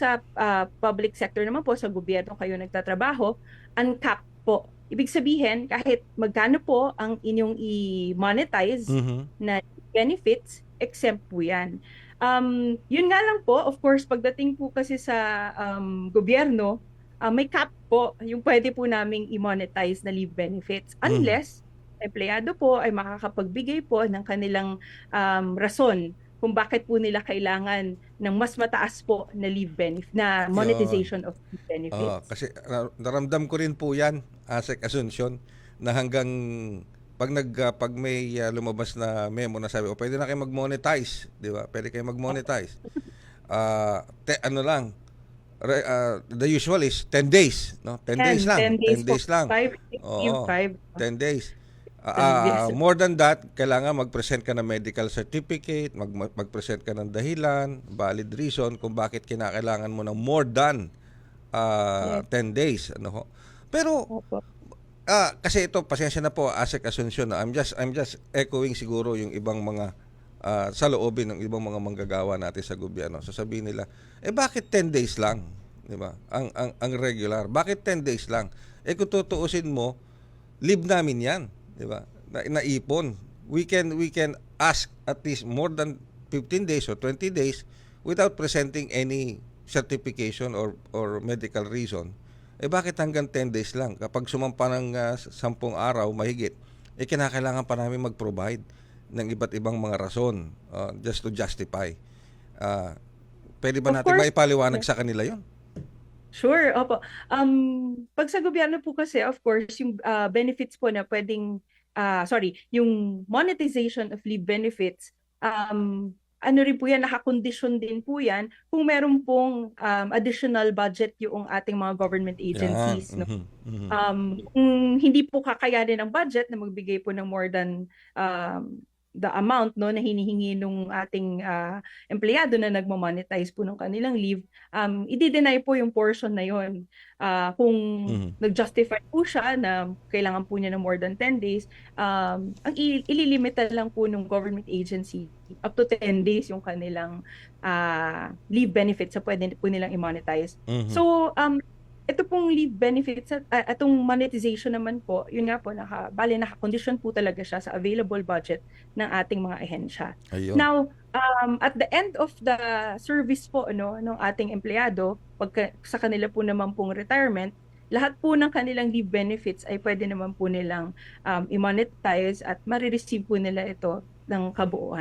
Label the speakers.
Speaker 1: sa ah, public sector naman po, sa gobyerno kayo nagtatrabaho, uncapped po. Ibig sabihin, kahit magkano po ang inyong i-monetize
Speaker 2: Mhm.
Speaker 1: na benefits, exempt po yan. Um, yun nga lang po, of course, pagdating po kasi sa um, gobyerno, ah, may cap po yung pwede po naming i-monetize na leave benefits.
Speaker 2: Mhm.
Speaker 1: Unless, empleyado po ay makakapagbigay po ng kanilang um, rason kung bakit po nila kailangan ng mas mataas po na leave benefit, na monetization of leave benefits.
Speaker 2: kasi na- naramdam ko rin po 'yan, Asek Asuncion, na hanggang pag nag ah, pag may ah, lumabas na memo na sabi, "O pwede na kayo mag-monetize," 'di ba? Pwede kayo mag-monetize. Ah, te- ano lang, re- ah, the usual is 10 days, no? 10 days lang.
Speaker 1: 10 days,
Speaker 2: 10 days lang.
Speaker 1: Five,
Speaker 2: Oo.
Speaker 1: five.
Speaker 2: 10 days. Ah, ah, more than that, kailangan mag-present ka ng medical certificate, mag mag-present ka ng dahilan, valid reason kung bakit kinakailangan mo ng more than ah, 10 days, ano ho. Pero
Speaker 1: Opo.
Speaker 2: ah, kasi ito pasensya na po Asek Asuncion, no? I'm just I'm just echoing siguro yung ibang mga ah, sa loobin ng ibang mga manggagawa natin sa gobyerno. Sasabihin nila, eh bakit 10 days lang? 'Di ba? Ang ang ang regular. Bakit 10 days lang? Eh kung tutuusin mo, leave namin 'yan, 'di ba? Na, naipon. We can we can ask at least more than 15 days or 20 days without presenting any certification or or medical reason. Eh bakit hanggang 10 days lang? Kapag sumampa ng ah, 10 araw mahigit, eh kinakailangan pa namin mag-provide ng iba't ibang mga rason ah, just to justify. Ah, pwede ba
Speaker 1: Of
Speaker 2: natin
Speaker 1: course.
Speaker 2: maipaliwanag sa kanila 'yon?
Speaker 1: Sure, opo. Um, pag sa gobyerno po kasi, of course, yung ah, benefits po na pwedeng, ah, sorry, yung monetization of leave benefits, um, ano rin po yan, nakakondisyon din po yan kung meron pong um, additional budget yung ating mga government agencies.
Speaker 2: Yan,
Speaker 1: no?
Speaker 2: mhm, mhm.
Speaker 1: Um, kung hindi po kakayanin ng budget na magbigay po ng more than um, the amount no na hinihingi nung ating ah, empleyado na nagmo-monetize po ng kanilang leave, um, i-deny po yung portion na yon. Ah, kung
Speaker 2: Mhm.
Speaker 1: nag-justify po siya na kailangan po niya ng more than 10 days, um, ang ililimita lang po ng government agency up to 10 days yung kanilang ah, leave benefits sa pwede po nilang i-monetize.
Speaker 2: Mhm.
Speaker 1: So, um, ito pong leave benefits at uh, itong monetization naman po, yun nga po, naka, bali naka-condition po talaga siya sa available budget ng ating mga ahensya.
Speaker 2: Ayun.
Speaker 1: Now, um, at the end of the service po ano, ng ating empleyado, pagka, sa kanila po naman pong retirement, lahat po ng kanilang leave benefits ay pwede naman po nilang um, i-monetize at marireceive po nila ito ng kabuuan.